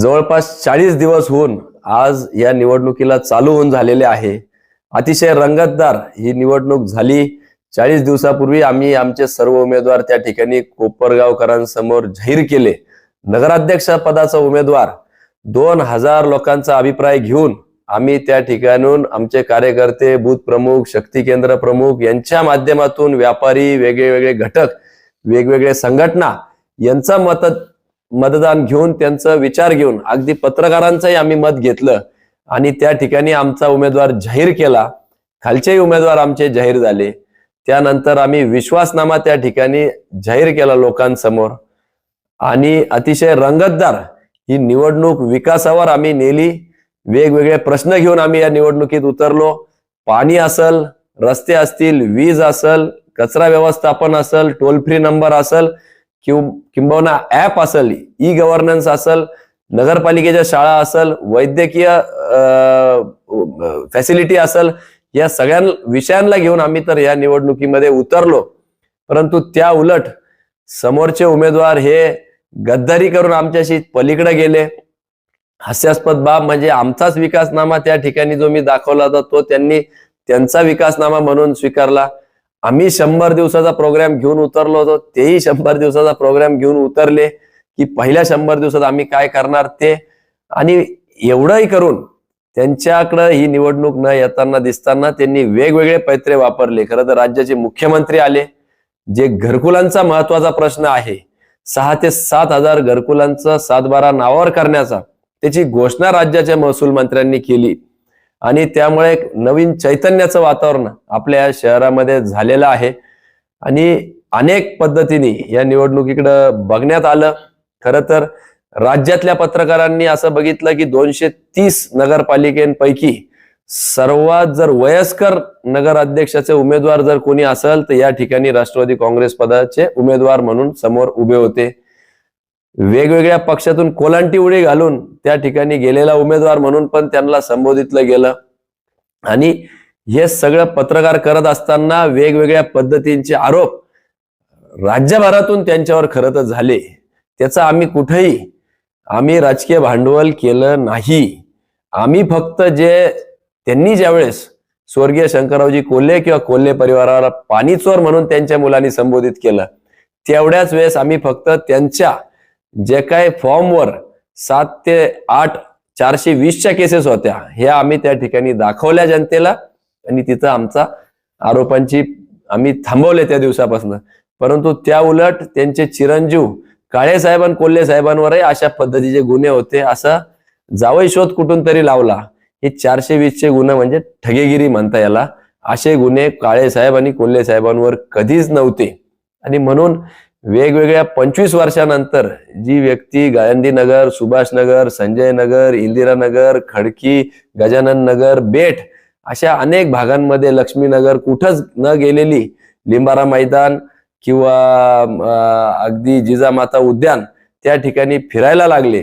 जवळपास चाळीस दिवस होऊन आज या निवडणुकीला चालू होऊन झालेले आहे. अतिशय रंगतदार ही निवडणूक झाली. चाळीस दिवसापूर्वी आम्ही आमचे सर्व उमेदवार त्या ठिकाणी कोपरगावकरांसमोर जाहीर केले. नगराध्यक्ष पदाचा उमेदवार दोन हजार लोकांचा अभिप्राय घेऊन आम्ही त्या ठिकाणून आमचे कार्यकर्ते बूथ प्रमुख शक्ती केंद्र प्रमुख यांच्या माध्यमातून व्यापारी वेगळे वेगळे घटक वेगवेगळे संघटना यांचा मत मतदान घेऊन त्यांचा विचार घेऊन अगदी पत्रकारांचंही आम्ही मत घेतलं आणि त्या ठिकाणी आमचा उमेदवार जाहीर केला. खालचेही उमेदवार आमचे जाहीर झाले. त्यानंतर आम्ही विश्वासनामा त्या ठिकाणी जाहीर केला लोकांसमोर. आणि अतिशय रंगतदार ही निवडणूक विकासावर आम्ही नेली. वेगवेगळे प्रश्न घेऊन आम्ही या निवडणुकीत उतरलो. पाणी असल रस्ते असतील वीज असल कचरा व्यवस्थापन असल टोल फ्री नंबर असल किंव किंबहुना ऍप असेल ई गव्हर्नन्स असल नगरपालिकेच्या शाळा असेल वैद्यकीय फॅसिलिटी असेल या सगळ्या विषयांना घेऊन आम्ही तर या निवडणुकीमध्ये उतरलो. परंतु त्या उलट समोरचे उमेदवार हे गद्दारी करून आमच्याशी पलीकडे गेले. हास्यास्पद बाब म्हणजे आमचाच विकासनामा त्या ठिकाणी जो मी दाखवला होता तो त्यांनी त्यांचा विकासनामा म्हणून स्वीकारला. आम्ही शंभर दिवसाचा प्रोग्राम घेऊन उतरलो होतो. तेही शंभर दिवसाचा प्रोग्राम घेऊन उतरले की पहिल्या शंभर दिवसात आम्ही काय करणार ते. आणि एवढंही करून त्यांच्याकडं ही निवडणूक न येताना दिसताना त्यांनी वेगवेगळे पैत्रे वापरले. खरं तर राज्याचे मुख्यमंत्री आले. जे घरकुलांचा महत्त्वाचा प्रश्न आहे. सहा ते सात हजार घरकुलांचा सातबारा नावावर करण्याचा. त्याची घोषणा राज्याच्या महसूल मंत्र्यांनी केली. आणि त्यामुळे एक नवीन चैतन्याचं वातावरण आपल्या शहरामध्ये झालेलं आहे. आणि अनेक पद्धतीने या निवडणुकीकडं बघण्यात आलं. खरं तर राज्यातल्या पत्रकारांनी असं बघितलं की दोनशे तीस नगरपालिकेपैकी सर्वात जर वयस्कर नगर अध्यक्षाचे उमेदवार जर कोणी असेल तर या ठिकाणी राष्ट्रवादी काँग्रेस पदाचे उमेदवार म्हणून समोर उभे होते. वेगवेगळ्या पक्षातून कोलांटी उडी घालून त्या ठिकाणी गेलेला उमेदवार म्हणून पण त्यांना संबोधितलं गेलं. आणि हे सगळं पत्रकार करत असताना वेगवेगळ्या पद्धतींचे आरोप राज्यभरातून त्यांच्यावर खरं तर झाले. त्याचा आम्ही कुठेही आम्ही राजकीय भांडवल केलं नाही. आम्ही फक्त जे त्यांनी ज्यावेळेस स्वर्गीय शंकररावजी कोल्हे किंवा कोल्हे परिवाराला पाणीचोर म्हणून त्यांच्या मुलांनी संबोधित केलं तेवढ्याच वेळेस आम्ही फक्त त्यांच्या जे काय फॉर्मवर सात ते आठ चारशे वीसच्या केसेस होत्या हे आम्ही त्या ठिकाणी दाखवल्या जनतेला आणि तिथं आमचा आरोपांची आम्ही थांबवले त्या दिवसापासून. परंतु त्या उलट त्यांचे चिरंजीव काळे साहेब कोल्हे साहेबांवरही अशा पद्धतीचे गुन्हे होते असा जावई शोध कुठून तरी लावला. हे चारशे वीसचे गुन्हे म्हणजे ठगेगिरी म्हणता याला. असे गुन्हे काळे साहेब आणि कोल्हे साहेबांवर कधीच नव्हते. आणि म्हणून वेगवेगळ्या पंचवीस वर्षानंतर जी व्यक्ती गांधीनगर सुभाषनगर संजय नगर इंदिरानगर खडकी गजानन नगर बेट अशा अनेक भागांमध्ये लक्ष्मीनगर कुठंच न गेलेली लिंबारा मैदान किंवा अगदी जिजामाता उद्यान त्या ठिकाणी फिरायला लागले.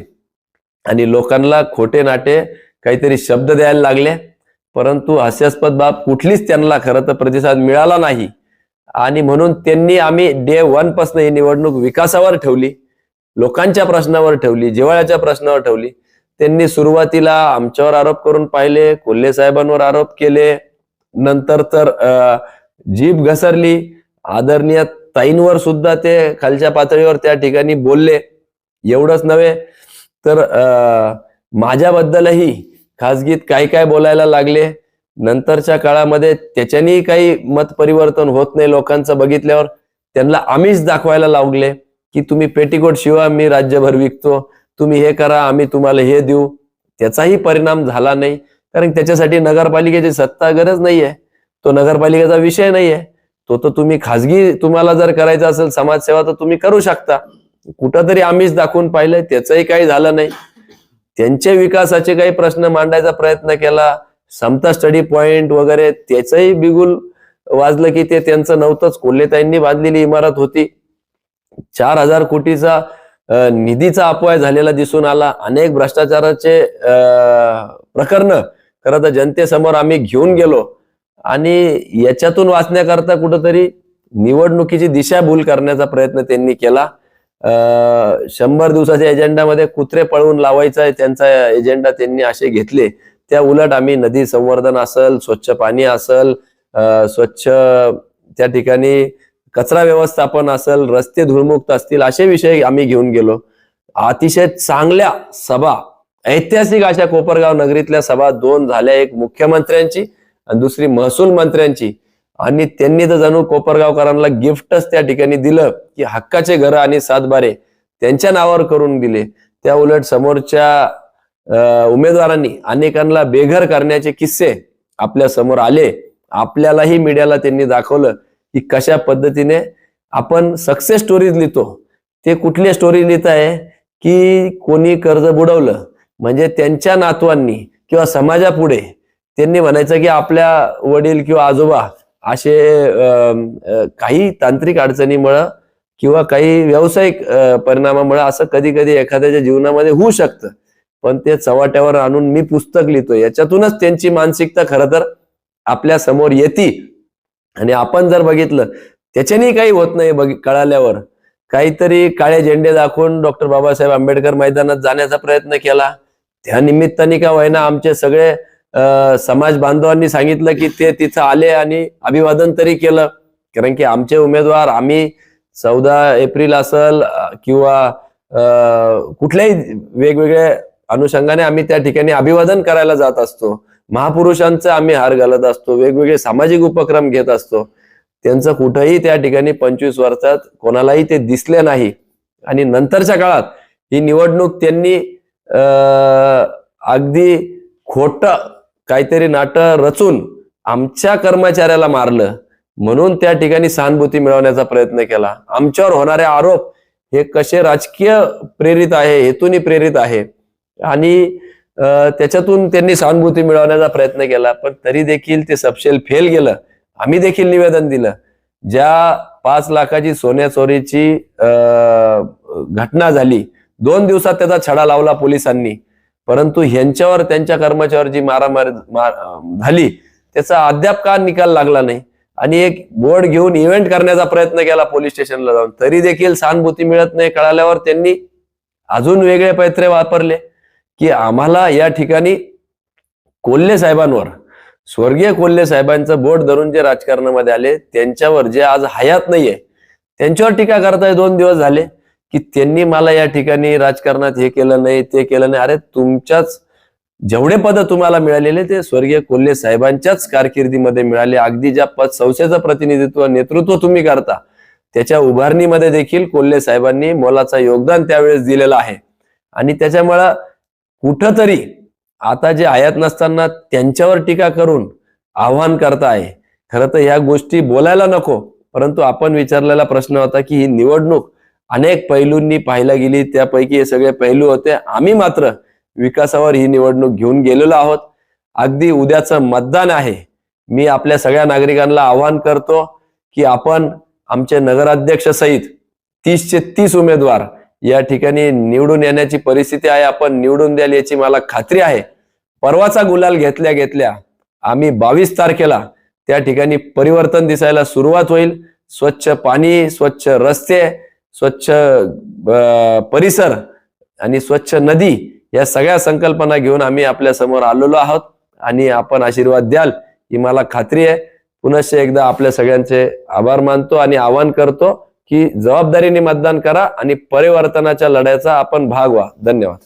आणि लोकांना खोटे नाटे काहीतरी शब्द द्यायला लागले. परंतु हास्यास्पद बाब कुठलीच त्यांना खरं तर प्रतिसाद मिळाला नाही. आणि म्हणून त्यांनी आम्ही डे वनपासून ही निवडणूक विकासावर ठेवली लोकांच्या प्रश्नावर ठेवली जिवाळ्याच्या प्रश्नावर ठेवली. त्यांनी सुरुवातीला आमच्यावर आरोप करून पाहिले कोल्हे साहेबांवर आरोप केले. नंतर तर जीभ घसरली. आदरणीय ताईंवर सुद्धा ते खालच्या पातळीवर त्या ठिकाणी बोलले. एवढंच नव्हे तर माझ्याबद्दलही खासगीत काय काय बोलायला लागले नंतरच्या काळामध्ये त्याच्यानी काही मत परिवर्तन होत नाही लोकांचं बघितल्यावर. त्यांना आम्हीच दाखवायला लागले की तुम्ही पेटीकोट शिवा मी राज्यभर विकतो. तुम्ही हे करा आम्ही तुम्हाला हे देऊ. त्याचाही परिणाम झाला नाही. कारण त्याच्यासाठी नगरपालिकेची सत्ता गरज नाहीये. तो नगरपालिकेचा विषय नाहीये. तो तर तुम्ही खाजगी तुम्हाला जर करायचं असेल समाजसेवा तर तुम्ही करू शकता. कुठंतरी आम्हीच दाखवून पाहिलंय त्याचंही काही झालं नाही. त्यांच्या विकासाचे काही प्रश्न मांडायचा प्रयत्न केला. समता स्टडी पॉइंट वगैरे त्याचंही बिगुल वाजलं की ते त्यांचं नव्हतंच. कोल्हेताईंनी बांधलेली इमारत होती. चार हजार कोटीचा निधीचा अपवाय झालेला दिसून आला. अनेक भ्रष्टाचाराचे प्रकरण खरं तर जनतेसमोर आम्ही घेऊन गेलो. आणि याच्यातून वाचण्याकरता कुठंतरी निवडणुकीची दिशाभूल करण्याचा प्रयत्न त्यांनी केला. शंभर दिवसाच्या एजेंडामध्ये कुत्रे पळवून लावायचा आहे त्यांचा एजेंडा त्यांनी असे घेतले. त्या उलट आम्ही नदी संवर्धन असल स्वच्छ पाणी असल स्वच्छ त्या ठिकाणी कचरा व्यवस्थापन असेल रस्ते धूळमुक्त असतील असे विषय आम्ही घेऊन गेलो. अतिशय चांगल्या सभा ऐतिहासिक अशा कोपरगाव नगरीतल्या सभा दोन झाल्या एक मुख्यमंत्र्यांची आणि दुसरी महसूल मंत्र्यांची. आणि त्यांनी तर जणू कोपरगावकरांना गिफ्टच त्या ठिकाणी दिलं की हक्काचे घर आणि सातबारे त्यांच्या नावावर करून दिले. त्या उलट समोरच्या उमेदवारांनी अनेकांना बेघर करण्याचे किस्से आपल्यासमोर आले. आपल्यालाही मीडियाला त्यांनी दाखवलं की कशा पद्धतीने आपण सक्सेस स्टोरीज लिहितो. ते कुठली स्टोरी लिहित आहे? की कोणी कर्ज बुडवलं म्हणजे त्यांच्या नातवांनी किंवा समाजापुढे त्यांनी म्हणायचं की आपल्या वडील किंवा आजोबा असे काही तांत्रिक अडचणीमुळं किंवा काही व्यावसायिक परिणामामुळं परिणामामुळे असं कधी कधी एखाद्याच्या जीवनामध्ये होऊ शकतं. पण ते चव्हाट्यावर आणून मी पुस्तक लिहितो याच्यातूनच त्यांची मानसिकता खरं तर आपल्यासमोर येते. आणि आपण जर बघितलं त्याच्याने काही होत नाही बघ कळाल्यावर. काहीतरी काळे झेंडे दाखवून डॉक्टर बाबासाहेब आंबेडकर मैदानात जाण्याचा प्रयत्न केला. त्या निमित्ताने का व्हायना आमचे सगळे समाज बांधवांनी सांगितलं की ते तिथं आले आणि अभिवादन तरी केलं. कारण की आमचे उमेदवार आम्ही चौदा एप्रिल असल किंवा कुठल्याही वेगवेगळ्या अनुषंगाने आम्ही त्या ठिकाणी अभिवादन करायला जात असतो. महापुरुषांचा आम्ही हार घालत असतो वेगवेगळे सामाजिक उपक्रम घेत असतो. त्यांचं कुठंही त्या ठिकाणी पंचवीस वर्षात कोणालाही ते दिसले नाही. आणि नंतरच्या काळात ही निवडणूक त्यांनी अं, अगदी खोट काहीतरी नाटक रचून आमच्या कर्मचाऱ्याला मारलं. म्हणून त्या ठिकाणी सहानुभूती मिळवण्याचा प्रयत्न केला. आमच्यावर होणारे आरोप हे कसे राजकीय प्रेरित आहे हेतूनी प्रेरित आहे आणि त्याच्यातून त्यांनी सहानुभूती मिळवण्याचा प्रयत्न केला पण तरी देखील ते सपशेल फेल गेलं. आम्ही देखील निवेदन दिलं. ज्या पाच लाखाची सोन्या चोरीची घटना झाली दोन दिवसात त्याचा छडा लावला पोलिसांनी. परंतु ह्यांच्यावर त्यांच्या कर्मचाऱ्यावर जी मारामारी झाली त्याचा अद्याप का निकाल लागला नाही? आणि एक बोर्ड घेऊन इव्हेंट करण्याचा प्रयत्न केला पोलीस स्टेशनला जाऊन तरी देखील सहानुभूती मिळत नाही कळाल्यावर त्यांनी अजून वेगळे पैत्रे वापरले. की आम्हाला या ठिकाणी कोल्हे साहेबांवर स्वर्गीय कोल्हे साहेबांचं बोट धरून जे राजकारणामध्ये आले त्यांच्यावर जे आज हयात नाहीये त्यांच्यावर टीका करताय दोन दिवस झाले की त्यांनी मला या ठिकाणी राजकारणात हे केलं नाही ते केलं नाही. अरे तुमच्याच जेवढे पद तुम्हाला मिळालेले ते स्वर्गीय कोल्हे साहेबांच्याच कारकिर्दीमध्ये मिळाले. अगदी ज्या पद संस्थेचं प्रतिनिधित्व नेतृत्व तुम्ही करता त्याच्या उभारणीमध्ये देखील कोल्हे साहेबांनी मोलाचा योगदान त्यावेळेस दिलेलं आहे. आणि त्याच्यामुळं कुठंतरी आता जे आयात नसताना त्यांच्यावर टीका करून आव्हान करताय. खरं तर ह्या गोष्टी बोलायला नको. परंतु आपण विचारलेला प्रश्न होता की ही निवडणूक अनेक पैलूंनी पाहायला गेली. त्यापैकी हे सगळे पैलू होते. आम्ही मात्र विकासावर ही निवडणूक घेऊन गेलेलो आहोत. अगदी उद्याचं मतदान आहे. मी आपल्या सगळ्या नागरिकांना आवाहन करतो की आपण आमचे नगराध्यक्ष सहित तीसचे तीस उमेदवार या ठिकाणी निवडून येण्याची परिस्थिती आहे. आपण निवडून द्याल याची मला खात्री आहे. परवाचा गुलाल घेतल्या घेतल्या आम्ही बावीस तारखेला त्या ठिकाणी परिवर्तन दिसायला सुरुवात होईल. स्वच्छ पाणी स्वच्छ रस्ते स्वच्छ परिसर आणि स्वच्छ नदी या सगळ्या संकल्पना घेऊन आम्ही आपल्यासमोर आलेलो आहोत. आणि आपण आशीर्वाद द्याल ही मला खात्री आहे. पुनश्च एकदा आपल्या सगळ्यांचे आभार मानतो आणि आवाहन करतो. की जबाबदारीने मतदान करा आणि परिवर्तनाच्या लढ्याचा आपण भाग व्हा. धन्यवाद.